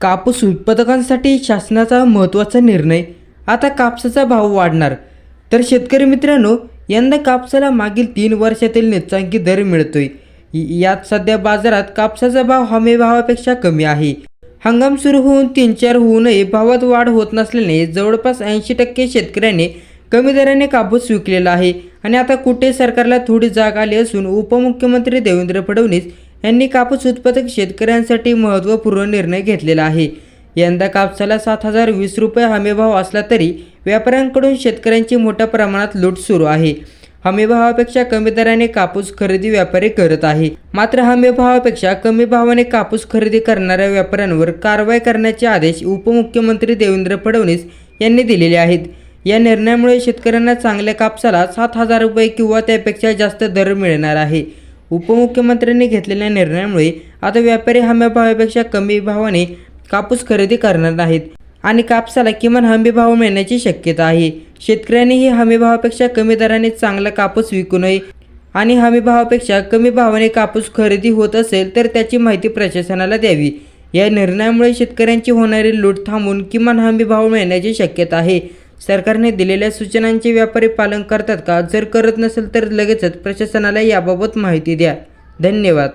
कापूस उत्पादकांसाठी शासनाचा महत्त्वाचा निर्णय. आता कापसाचा भाव वाढणार. तर शेतकरी मित्रांनो यंदा कापसाला मागील तीन वर्षातील निचांकी दर मिळतोय. यात सध्या बाजारात कापसाचा भाव हमी भावापेक्षा कमी आहे. हंगाम सुरू होऊन तीन चार होऊनही भावात वाढ होत नसल्याने जवळपास ऐंशी टक्के शेतकऱ्यांनी कमी दराने कापूस विकलेला आहे. आणि आता कुठे सरकारला थोडी जाग आली असून उपमुख्यमंत्री देवेंद्र फडणवीस यांनी कापूस उत्पादक शेतकऱ्यांसाठी महत्त्वपूर्ण निर्णय घेतलेला आहे. यंदा कापसाला सात हजार वीस रुपये हमीभाव असला तरी व्यापाऱ्यांकडून शेतकऱ्यांची मोठ्या प्रमाणात लूट सुरू आहे. हमीभावापेक्षा कमी दराने कापूस खरेदी व्यापारी करत आहे. मात्र हमीभावापेक्षा कमी भावाने कापूस खरेदी करणाऱ्या व्यापाऱ्यांवर कारवाई करण्याचे आदेश उपमुख्यमंत्री देवेंद्र फडणवीस यांनी दिलेले आहेत. या निर्णयामुळे शेतकऱ्यांना चांगल्या कापसाला सात हजार रुपये किंवा त्यापेक्षा जास्त दर मिळणार आहे. उपमुख्यमंत्र्यांनी घेतलेल्या निर्णयामुळे आता व्यापारी हमीभावापेक्षा कमी भावाने कापूस खरेदी करणार नाहीत. आणि कापसाला किमान हमी भाव मिळण्याची शक्यता आहे. शेतकऱ्यांनीही हमी भावापेक्षा कमी दराने चांगला कापूस विकू नये आणि हमी भावापेक्षा कमी भावाने कापूस खरेदी होत असेल तर त्याची माहिती प्रशासनाला द्यावी. या निर्णयामुळे शेतकऱ्यांची होणारी लूट थांबून किमान हमी भाव मिळण्याची शक्यता आहे. सरकारने दिलेल्या सूचनांचे व्यापारी पालन करतात का? जर करत नसेल तर लगेचच प्रशासनाला याबाबत माहिती द्या. धन्यवाद.